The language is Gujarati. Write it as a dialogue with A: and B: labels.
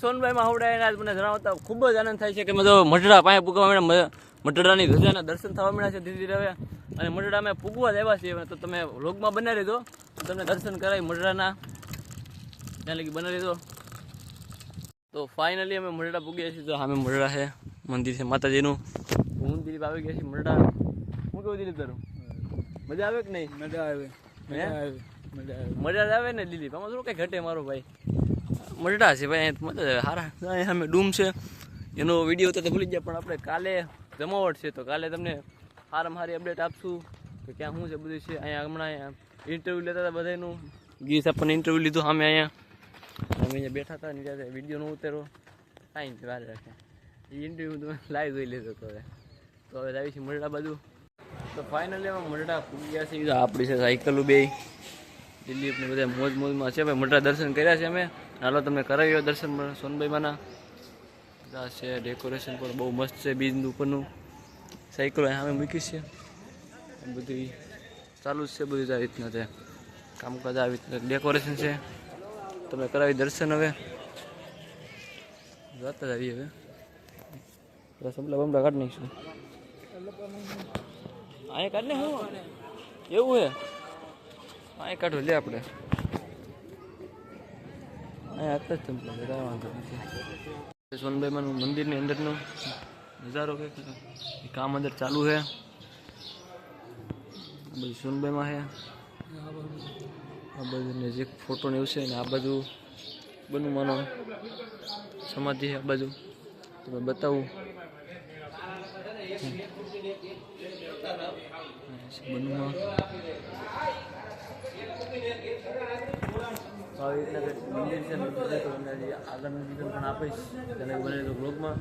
A: સોનભાઈ માહોડાએ આજ મને જણાવતા ખૂબ જ આનંદ થાય છે કે મેં તો મઢડા પાસે પૂગવા મળ્યા મઢડાની ધજાના દર્શન થવા મળ્યા છે ધીરે ધીરે અને મઢડા અમે પૂગવા જ આવ્યા છીએ તો તમે વ્લોગમાં બનાવી દેજો તમને દર્શન કરાવી મઢડાના. ત્યાં લગી બનાવી દેજો તો ફાઇનલી અમે મરડા પૂગ્યા છીએ. તો અમે મરડા છે મંદિર છે માતાજીનું. હું દિલીપ આવી ગયા છીએ મરડા હું કેવું દિલીપ તારું? મજા આવે કે નહીં?
B: મજા આવે.
A: મજા
B: આવે. મજા આવે.
A: આવે ને દિલીપ? આમાં થોડું કઈ ઘટે મારો ભાઈ. મરડા છે ભાઈ મજા અહીંયા સામે ડૂમ છે. એનો વીડિયો તો ભૂલી ગયા, પણ આપણે કાલે જમાવટ છે, તો કાલે તમને સારામાં સારી અપડેટ આપશું. કે ક્યાં શું છે બધું છે. અહીંયા હમણાં અહીંયા ઇન્ટરવ્યૂ લેતા હતા બધાનું ગીત આપણને ઇન્ટરવ્યૂ લીધું સામે અહીંયા. અમે અહીંયા બેઠા હતા ને ત્યારે વીડિયો નો ઉતારો કાંઈ નથી, વાર રાખે એ ઇન્ટરવ્યૂ તમે લાઈવ જોઈ લીધો તો હવે. તો હવે આવી છે મરડા બાજુ. તો ફાઇનલી અમે મરડા ગયા છે. આપણી છે, સાયકલો બે દિલીપ ને બધા મોજ મોજમાં છે. ભાઈ મોટા દર્શન કર્યા છે અમે. હાલો, તમને કરાવ્યો દર્શન સોનભાઈમાંના બધા છે ડેકોરેશન પણ બહુ મસ્ત છે, બીજ ઉપરનું. સાયકલો અમે મૂકી છે. બધી ચાલુ જ છે બધું આ રીતના છે. કામકાજ આવી રીતના ડેકોરેશન છે. તમે કરાવી દર્શન હવે. જોતા જ આવીએ હવે. સબલા બમલા કાઢી નાખીશું. અહીંયા કાઢ ને એવું હે? અહીંયા કાઢો, લે આપણે. હતા જ વાંધો નથી સોનભાઈમાં મંદિરની અંદરનો નજારો કે કામ અંદર ચાલુ છે. બધું સોનભાઈમાં છે. આ બાજુ નજીક ફોટો ને એવું છે ને, આ બાજુ બનુમાનો સમાધિ છે આ બાજુ. તમે બતાવું. બનુમાં આવી રીતના મંદિર છે આગળનું વિઝન પણ આપીશ. અને બને તો બ્લોગમાં